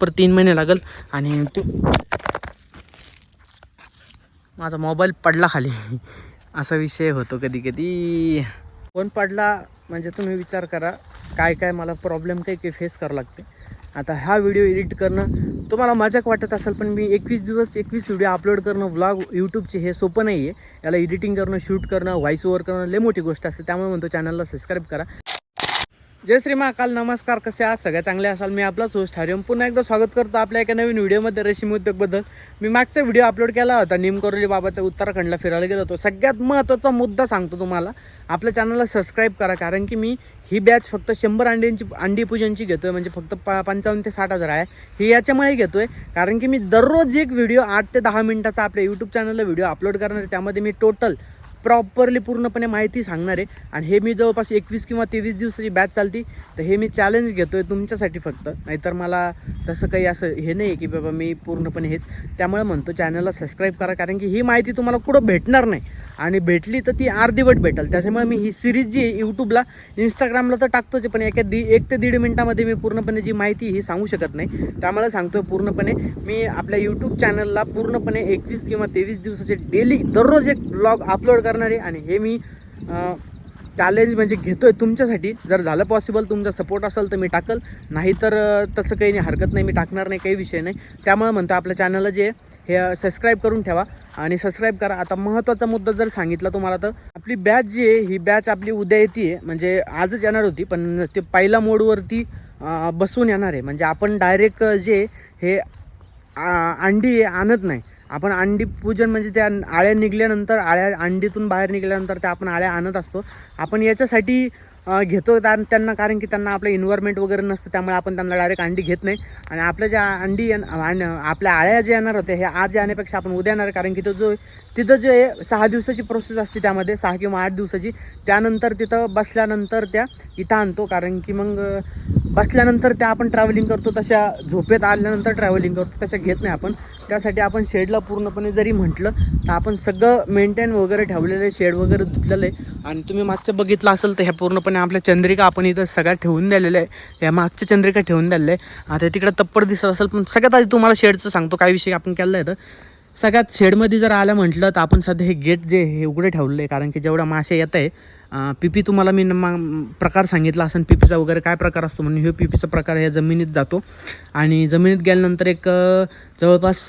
पर तीन महिने लागल आणि तू माझा मोबाईल पडला खाली. असा विषय होतो कधी कधी. फोन पडला म्हणजे तुम्ही विचार करा काय काय मला प्रॉब्लेम काही काही फेस करावं लागते. आता हा व्हिडिओ एडिट करणं तुम्हाला मजाक वाटत असेल पण मी एकवीस दिवस एकवीस व्हिडिओ अपलोड करणं व्लॉग यूट्यूबचे हे सोपं नाही आहे याला एडिटिंग करणं शूट करणं व्हॉइस ओव्हर करणं लय मोठी गोष्ट असते त्यामुळे म्हणतो चॅनलला सबस्क्राईब करा. जय श्री महाकाल नमस्कार कसे आहात? सगळ्या चांगले असाल? मी आपला होस्ट हरिओम. पुन्हा एकदा स्वागत करतो आपल्या एका नवीन व्हिडिओमध्ये रेशीम उद्योगबद्दल. मी मागचा व्हिडिओ अपलोड केला होता निमकरोली बाबाचा उत्तराखंडला फिरायला गेलो होतो. सगळ्यात महत्त्वाचा मुद्दा सांगतो तुम्हाला आपल्या चॅनलला सबस्क्राईब करा कारण की मी ही बॅच फक्त शंभर अंड्यांची अंडी पूजनची घेतोय म्हणजे फक्त प पंचावन्न ते साठ हजार आहे. ही याच्यामुळे घेतोय कारण की मी दररोज एक व्हिडिओ आठ ते दहा मिनिटाचा आपल्या यूट्यूब चॅनलला व्हिडिओ अपलोड करणार आहे. त्यामध्ये मी टोटल प्रॉपरली पूर्णपणे माहिती सांगणार आहे. आणि हे मी जवळपास एकवीस किंवा तेवीस दिवसाची बॅच चालती. तर हे मी चॅलेंज घेतो आहे तुमच्यासाठी फक्त. नाहीतर मला तसं काही असं हे नाही आहे की बाबा मी पूर्णपणे हेच. त्यामुळे म्हणतो चॅनलला सबस्क्राईब करा. कारण की ही माहिती तुम्हाला कुठं भेटणार नाही. आणि भेटली तर ती अर्धीवट भेटेल. त्याच्यामुळे मी ही सिरीज जी आहे यूट्यूबला इंस्टाग्रामला तर टाकतोच आहे पण एका दि एक ते दीड मिनटामध्ये मी पूर्णपणे जी माहिती ही सांगू शकत नाही. त्यामुळे सांगतो पूर्णपणे मी आपल्या यूट्यूब चॅनलला पूर्णपणे एकवीस किंवा तेवीस दिवसाचे डेली दररोज एक ब्लॉग अपलोड करणार आहे आणि हे मी चॅलेंज म्हणजे घेतोय तुमच्यासाठी. जर झालं पॉसिबल तुमचा सपोर्ट असेल तर मी टाकल. नाही तर तसं काही नाही हरकत नाही मी टाकणार नाही काही विषय नाही. त्यामुळे म्हणतो आपल्या चॅनलला जे आहे, हे सबस्क्राईब करून ठेवा आणि सबस्क्राईब करा. आता महत्त्वाचा मुद्दा जर सांगितला तुम्हाला तर आपली बॅच जी आहे ही बॅच आपली उद्या येते आहे म्हणजे आजच येणार होती पण ते पहिल्या मोडवरती बसून येणार आहे. म्हणजे आपण डायरेक्ट जे हे आ- अंडी आणत नाही. आपण अंडी पूजन म्हणजे त्या आळ्या निघल्यानंतर आळ्या अंडीतून बाहेर निघाल्यानंतर त्या आपण आळ्या आणत असतो. आपण याच्यासाठी घेतो त्या- त्यांना कारण की त्यांना आपलं इन्व्हायरमेंट वगैरे नसतं त्यामुळे आपण त्यांना डायरेक्ट अंडी घेत नाही. आणि आपल्या ज्या अंडी आण- आपल्या आळ्या जे येणार होते हे आज येण्यापेक्षा आपण उद्या येणार कारण की तो जो तिथं जे आहे, सहा दिवसाची प्रोसेस असते त्यामध्ये सहा किंवा आठ दिवसाची त्यानंतर तिथं बसल्यानंतर त्या इथं आणतो कारण की मग बसल्यानंतर त्या आपण ट्रॅव्हलिंग करतो तशा झोपेत आल्यानंतर ट्रॅव्हलिंग करतो तशा घेत नाही आपण. त्यासाठी आपण शेडला पूर्णपणे जरी म्हटलं तर आपण सगळं मेंटेन वगैरे ठेवलेलं आहे शेड वगैरे धुतलेलं आहे. आणि तुम्ही मागचं बघितलं असेल तर ह्या पूर्णपणे आपल्या चंद्रिका आपण इथं सगळ्या ठेवून दिलेल्या आहे. ह्या मागच्या चंद्रिका ठेवून दिलेल्या आहे. आता तिकडं तप्पड दिसत असेल पण सगळ्यात आधी तुम्हाला शेडचं सांगतो काय विषय आपण केलं आहे तर सगळ्यात शेडमध्ये जर आलं म्हटलं तर आपण सध्या हे गेट जे हे उघडे ठेवलेलं आहे. कारण की जेवढा मासे येत आहे पिपी तुम्हाला मी न- मा- प्रकार सांगितला असं पिपीचा वगैरे काय प्रकार असतो म्हणून ह्यो पिपीचा प्रकार ह्या जमिनीत जातो. आणि जमिनीत गेल्यानंतर एक जवळपास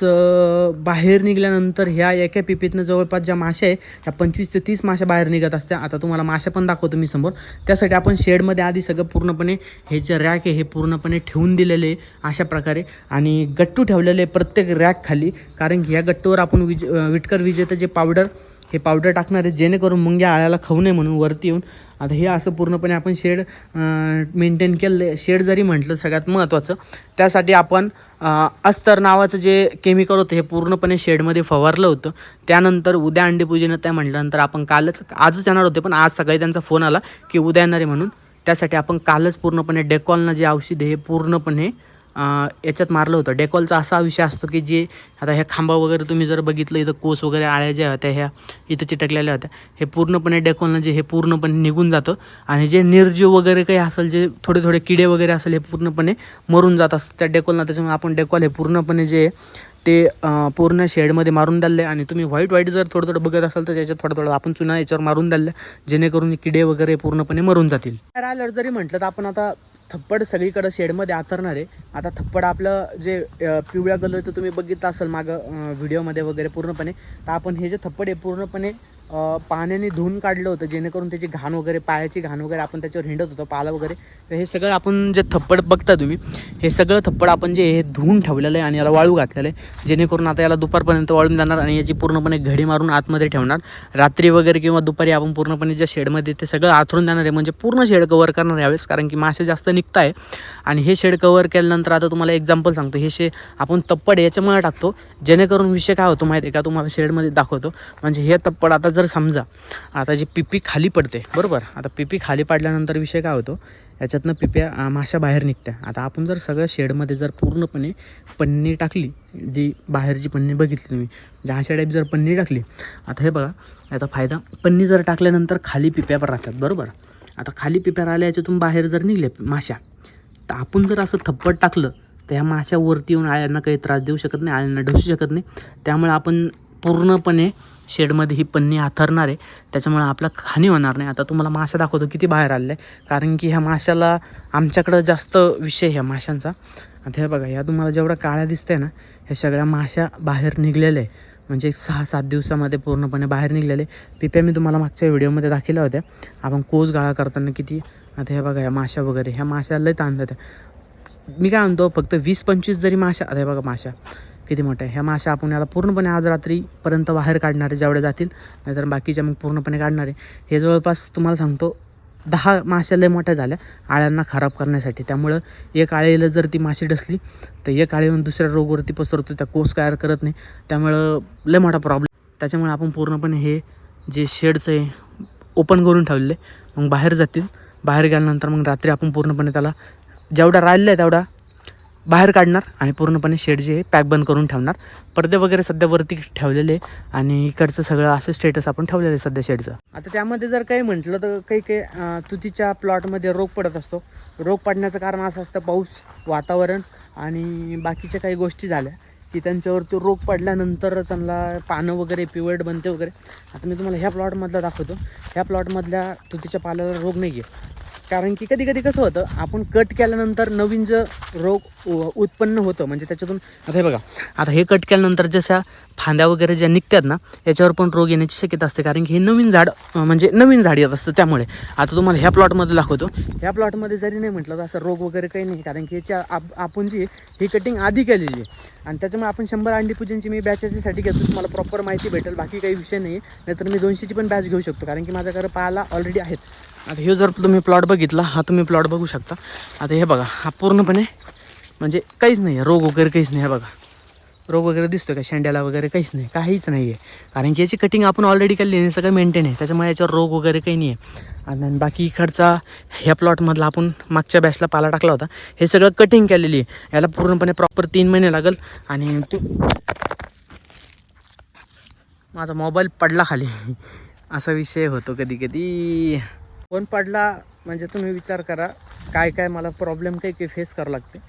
बाहेर निघाल्यानंतर ह्या एका पिपीतनं जवळपास ज्या मासे आहे त्या पंचवीस ते तीस माशा बाहेर निघत असत्या. आता तुम्हाला मासे पण दाखवतो मी समोर. त्यासाठी आपण शेडमध्ये आधी सगळं पूर्णपणे हे जे रॅक आहे हे पूर्णपणे ठेवून दिलेले आहे अशा प्रकारे. आणि गट्टू ठेवलेले आहे प्रत्येक रॅक खाली कारण की ह्या गट्टूवर आपण विज विटकर विजेतं जे पावडर हे पावडर टाकणार आहे जेणेकरून मुंग्या आळ्याला खाऊ नये म्हणून वरती येऊन. आता हे असं पूर्णपणे आपण शेड मेंटेन केलं आहे शेड जरी म्हटलं सगळ्यात महत्त्वाचं त्यासाठी आपण अस्तर नावाचं जे केमिकल होतं हे पूर्णपणे शेडमध्ये फवारलं होतं. त्यानंतर उद्या अंडी पूजन आहे म्हटल्यानंतर आपण कालच आजच येणार होते पण आज सकाळी त्यांचा फोन आला की उद्या येणार आहे म्हणून. त्यासाठी आपण कालच पूर्णपणे डेकॉलनं जे औषध आहे हे पूर्णपणे याच्यात मारलं होतं. डेकॉलचा असा विषय असतो की जे आता ह्या खांबा वगैरे तुम्ही जर बघितलं इथं कोस वगैरे आळ्या ज्या होत्या ह्या इथं चिटकलेल्या होत्या हे पूर्णपणे डेकॉलनं जे हे पूर्णपणे निघून जातं आणि जे निर्जीव वगैरे काही असेल जे थोडे थोडे किडे वगैरे असेल हे पूर्णपणे मरून जात असतात. त्या डेकॉलनं त्याच्यामुळे आपण डेकॉल हे पूर्णपणे जे ते पूर्ण शेडमध्ये मारून द्याले आणि तुम्ही व्हाईट व्हाईट जर थोडं थोडं बघत असाल तर त्याच्यात थोडं थोडं आपण चुना याच्यावर मारून द्याले जेणेकरून किडे वगैरे पूर्णपणे मरून जातील. आल्यावर जरी म्हटलं तर आपण आता थप्पड सगळीकडं शेडमध्ये आतरणार. आहे आता थप्पड आपलं जे पिवळ्या कलरचं तुम्ही बघितलं असेल मागं व्हिडिओमध्ये वगैरे पूर्णपणे तर आपण हे जे थप्पड आहे पूर्णपणे पाण्याने धुवून काढलं होतं जेणेकरून त्याची घाण वगैरे पायाची घाण वगैरे आपण त्याच्यावर हिंडत होतो पाला वगैरे. तर हे सगळं आपण जे थप्पड बघता तुम्ही हे सगळं थप्पड आपण जे हे धुवून ठेवलेलं आहे आणि याला वाळू घातलेलं आहे जेणेकरून आता याला दुपारपर्यंत वाळून जाणार आणि याची पूर्णपणे घडी मारून आतमध्ये ठेवणार. रात्री वगैरे किंवा दुपारी आपण पूर्णपणे ज्या शेडमध्ये ते सगळं आथरून देणार आहे म्हणजे पूर्ण शेड कवर करणार यावेळेस कारण की मासे जास्त निघत आहे आणि हे शेड कवर केल्यानंतर आता तुम्हाला एक्झाम्पल सांगतो. हे शे आपण तप्पड याच्यामुळे टाकतो. जेणेकरून विषय काय होतो माहिती आहे का? तुम्हाला शेडमध्ये दाखवतो. म्हणजे हे तप्पड आता जर समजा आता जी पिपी खाली पडते बरोबर? आता पिपी खाली पडल्यानंतर विषय काय होतो? याच्यातनं पिप्या माशा बाहेर निघत्या. आता आपण जर सगळं शेडमध्ये जर पूर्णपणे पन्नी टाकली जी बाहेरची पन्नी बघितली तुम्ही म्हणजे अशा टाईप जर पन्नी टाकली आता हे बघा याचा फायदा पन्नी जर टाकल्यानंतर खाली पिप्या पण राहतात बरोबर? आता खाली पिप्या राहिल्या याच्यातून बाहेर जर निघले माशा तर आपण जर असं थप्पड टाकलं तर ह्या माशा वरती येऊन आळ्यांना काही त्रास देऊ शकत नाही आळ्यांना ढसू शकत नाही. त्यामुळे आपण पूर्णपणे शेडमध्ये ही पन्नी हाथरणार आहे. त्याच्यामुळे आपला हानी होणार नाही. आता तुम्हाला माशा दाखवतो किती बाहेर आलेला आहे कारण की ह्या माशाला आमच्याकडं जास्त विषय ह्या माशांचा आता हे बघा ह्या तुम्हाला जेवढ्या काळ्या दिसतंय ना ह्या सगळ्या माशा बाहेर निघलेल्या आहे म्हणजे एक सहा सात दिवसामध्ये पूर्णपणे बाहेर निघलेले पिप्या मी तुम्हाला मागच्या व्हिडिओमध्ये दाखवल्या होत्या. आपण कोस गाळा करताना किती आता हे बघा ह्या माशा वगैरे ह्या माशा लय ताणतात मी काय म्हणतो फक्त वीस पंचवीस जरी माशा आता हे बघा माशा किती मोठ्या ह्या माशा आपण याला पूर्णपणे आज रात्रीपर्यंत बाहेर काढणारे जेवढे जातील नाहीतर बाकीच्या मग पूर्णपणे काढणारे हे जवळपास तुम्हाला सांगतो दहा माशा लय मोठ्या झाल्या आळ्यांना खराब करण्यासाठी. त्यामुळं एक आळीला जर ती माशी डसली तर एक आळीहून दुसऱ्या रोगवरती पसरतो त्या कोस तयार करत नाही. त्यामुळं लय मोठा प्रॉब्लेम त्याच्यामुळे आपण पूर्णपणे हे जे शेडचं आहे ओपन करून ठेवलेले मग बाहेर जातील. बाहेर गेल्यानंतर मग रात्री आपण पूर्णपणे त्याला जेवढा राहिलेला आहे तेवढा बाहेर काढणार आणि पूर्णपणे शेड जे आहे पॅक बंद करून ठेवणार. पडदे वगैरे सध्या वरती ठेवलेले आणि इकडचं सगळं असं स्टेटस आपण ठेवलेलं आहे सध्या शेडचं. आता त्यामध्ये जर काही म्हटलं तर काही काही तुतीच्या प्लॉटमध्ये रोग पडत असतो. रोग पडण्याचं कारण असं असतं पाऊस वातावरण आणि बाकीच्या काही गोष्टी झाल्या की त्यांच्यावरती रोग पडल्यानंतर त्यांना पानं वगैरे पिवळट बनते वगैरे. आता मी तुम्हाला ह्या प्लॉटमधला दाखवतो. ह्या प्लॉटमधल्या तुतीच्या पाल्याला रोग नाही आहे. कारण की कधी कधी कसं होतं आपण कट केल्यानंतर नवीन जे रोग उत्पन्न होतं म्हणजे त्याच्यातून आता हे बघा आता हे कट केल्यानंतर जशा फांद्या वगैरे ज्या निघतात ना याच्यावर पण रोग येण्याची शक्यता असते. कारण की हे नवीन झाड म्हणजे नवीन झाड येत असतं त्यामुळे. आता तुम्हाला ह्या प्लॉटमध्ये दाखवतो. ह्या प्लॉटमध्ये जरी नाही म्हटलं तर असं रोग वगैरे काही नाही. कारण की याच्या आप आपण जी ही कटिंग आधी केलेली आहे आणि त्याच्यामुळे आपण शंभर अंडी पूजनची मी बॅचेससाठी घेतो तुम्हाला प्रॉपर माहिती भेटेल. बाकी काही विषय नाही नाहीतर मी दोनशेची पण बॅच घेऊ शकतो कारण की माझ्याकडे पाहायला ऑलरेडी आहेत. आता हे जर तुम्ही प्लॉट बघितला हा तुम्ही प्लॉट बघू शकता. आता हे बघा हा पूर्णपणे म्हणजे काहीच नाही आहे रोग वगैरे काहीच नाही आहे बघा. रोग वगैरे दिसतो का? शेंड्याला वगैरे काहीच नाही काहीच नाही आहे कारण की याची कटिंग आपण ऑलरेडी केली आहे सगळं मेंटेन आहे. त्याच्यामुळे याच्यावर रोग वगैरे काही नाही आहे आणि बाकी इकडचा ह्या प्लॉटमधला आपण मागच्या बॅचला पाला टाकला होता. हे सगळं कटिंग केलेली आहे. याला पूर्णपणे प्रॉपर तीन महिने लागेल. आणि तू माझा मोबाईल पडला खाली. असा विषय होतो कधी कधी फोन पडला म्हणजे तुम्ही विचार करा काय काय मला प्रॉब्लेम काही काही फेस करावं लागते.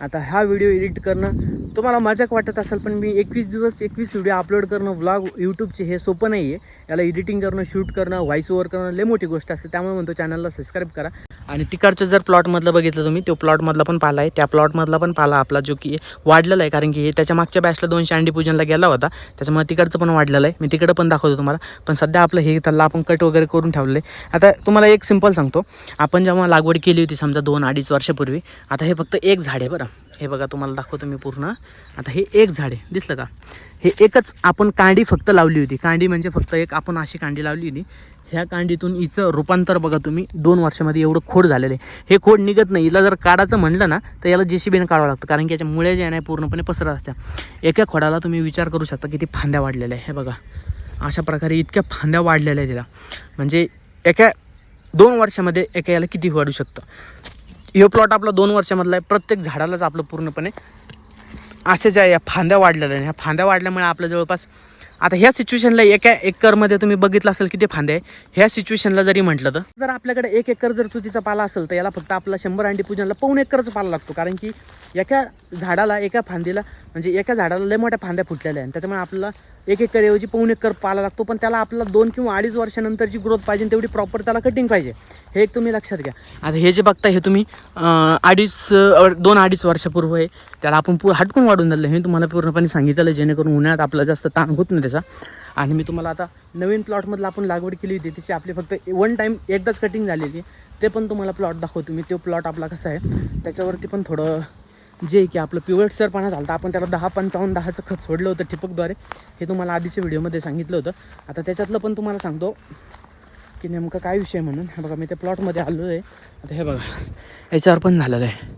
आता हा व्हिडिओ एडिट करणं तुम्हाला मजाक वाटत असेल पण मी एकवीस दिवस एकवीस व्हिडिओ अपलोड करणं व्लॉग यूट्यूबचे हे सोपं नाही आहे याला एडिटिंग करणं शूट करणं व्हॉइस ओव्हर करणं लय मोठी गोष्ट असते. त्यामुळे म्हणतो चॅनलला सबस्क्राईब करा. आणि तिकडचं जर प्लॉटमधलं बघितलं तुम्ही तो प्लॉटमधला पण पाला आहे. त्या प्लॉटमधला पण पाला आपला जो की वाढलेला आहे कारण की हे त्याच्या मागच्या बॅचला दोनशे अंडी पूजनला गेला होता. त्याच्यामुळे तिकडचं पण वाढलेलं आहे. मी तिकडं पण दाखवतो तुम्हाला. पण सध्या आपलं हे त्याला आपण कट वगैरे करून ठेवलं आहे. आता तुम्हाला एक सिंपल सांगतो. आपण जेव्हा लागवड केली होती समजा दोन अडीच वर्षापूर्वी आता हे फक्त एक झाड आहे बरं. हे बघा तुम्हाला दाखवतो मी पूर्ण. आता हे एक झाड आहे. दिसलं का? हे एकच आपण कांडी फक्त लावली होती. कांडी म्हणजे फक्त एक आपण अशी कांडी लावली होती. ह्या कांडीतून हिचं रूपांतर बघा तुम्ही. दोन वर्षामध्ये एवढं खोड झालेलं आहे. हे खोड निघत नाही. हिला जर काढायचं म्हणलं ना तर याला जे सी काढावं लागतं. कारण की याच्या मुळे जे नाही पूर्णपणे पसरत असत्या एका खोडाला तुम्ही विचार करू शकता किती फांद्या वाढलेल्या आहे हे बघा. अशा प्रकारे इतक्या फांद्या वाढलेल्या आहे तिला. म्हणजे एका दोन वर्षामध्ये एका याला किती वाढू शकतं? हे प्लॉट आपला दोन वर्षामधला आहे. प्रत्येक झाडालाच आपलं पूर्णपणे अशा ज्या या फांद्या वाढलेल्या आहेत. ह्या फांद्या वाढल्यामुळे आपल्या जवळपास आता ह्या सिच्युएशनला एका एकरमध्ये तुम्ही बघितलं असेल किती फांदे आहे ह्या सिच्युएशनला जरी म्हटलं तर. जर आपल्याकडे एक एकर जर चुतीचा पाला असेल तर याला फक्त आपला शंभर अंडी पूजनला पाऊन एकरचा पाला लागतो. कारण की एका झाडाला एका फांदीला म्हणजे एका झाडाला लय मोठ्या फांद्या फुटलेल्या आहेत. त्याच्यामुळे आपल्याला एक एकर ऐवजी पाऊन एकर पाला लागतो पण त्याला आपल्याला दोन किंवा अडीच वर्षानंतरची ग्रोथ पाहिजे तेवढी प्रॉपर त्याला कटिंग पाहिजे. हे एक तुम्ही लक्षात घ्या. आता हे जे बघता हे तुम्ही अडीच दोन अडीच वर्षापूर्व आहे. त्याला आपण पू हटकून वाढून दिलं हे तुम्हाला पूर्णपणे सांगितलं जेणेकरून उन्हाळ्यात आपला जास्त ताण होत नाही त्याचा. आणि मी तुम्हाला आता नवीन प्लॉटमधलं आपण लागवड केली होती त्याची आपली फक्त वन टाईम एकदाच कटिंग झालेली ते पण तुम्हाला प्लॉट दाखवतो मी. तो प्लॉट आपला कसा आहे त्याच्यावरती पण थोडं जे की आपलं पिवळसर पाण्यात झालं आपण त्याला दहा पंचावन्न दहाचं खत सोडलं होतं ठिपकद्वारे. हे तुम्हाला आधीच्या व्हिडिओमध्ये सांगितलं होतं. आता त्याच्यातलं पण तुम्हाला सांगतो की नेमकं काय विषय म्हणून. हे बघा मी त्या प्लॉटमध्ये आलो आहे आता हे बघा याच्यावर पण झालेलं आहे.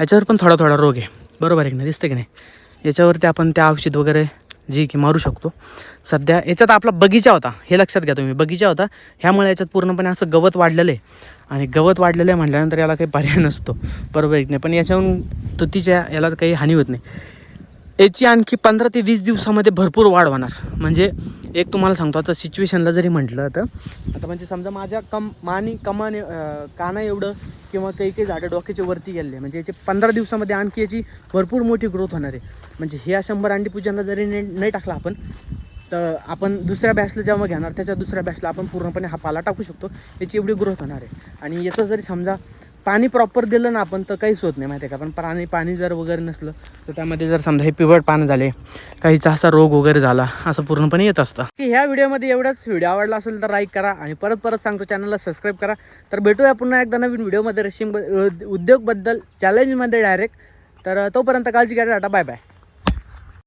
याच्यावर पण थोडा थोडा रोग आहे. बरोबर आहे की नाही? दिसतं की नाही? याच्यावरती आपण त्या औषध वगैरे जी की मारू शकतो. सध्या याच्यात आपला बगीचा होता हे लक्षात घ्या तुम्ही. बगीचा होता. ह्यामुळे याच्यात पूर्णपणे असं गवत वाढलेलं आहे. आणि गवत वाढलेलं आहे म्हटल्यानंतर याला काही पर्याय नसतो. बरोबर एक नाही? पण याच्याहून तुतीच्या याला काही हानी होत नाही. याची आणखी पंधरा ते वीस दिवसामध्ये भरपूर वाढ होणार. म्हणजे एक तुम्हाला सांगतो आता सिच्युएशनला जरी म्हटलं तर. आता म्हणजे समजा माझ्या कम मानी कमान काना एवढं किंवा काही काही झाडं डोक्याच्या वरती गेले म्हणजे याचे पंधरा दिवसामध्ये आणखी याची भरपूर मोठी ग्रोथ होणार आहे. म्हणजे ह्या शंभर अंडी पूजनला जरी ने नाही टाकला आपण तर आपण दुसऱ्या बॅचला जेव्हा घेणार त्याच्या दुसऱ्या बॅचला आपण पूर्णपणे हा पाला टाकू शकतो. याची एवढी ग्रोथ होणार आहे. आणि याचं जरी समजा पाणी प्रॉपर दिलं ना आपण तर काहीच होत नाही माहिती आहे का? पण पाणी पाणी जर वगैरे नसलं तर त्यामध्ये जर समजा हे पिवट पानं झाले काहीचा असा रोग वगैरे झाला असं पूर्णपणे येत असतं. की ह्या व्हिडिओमध्ये एवढंच. व्हिडिओ आवडला असेल तर लाईक करा आणि परत परत सांगतो चॅनलला सबस्क्राईब करा. तर भेटूया पुन्हा एकदा नवीन व्हिडिओमध्ये. रेशीम उद्योगबद्दल चॅलेंजमध्ये डायरेक्ट तर तोपर्यंत काळजी घ्या टाटा बाय बाय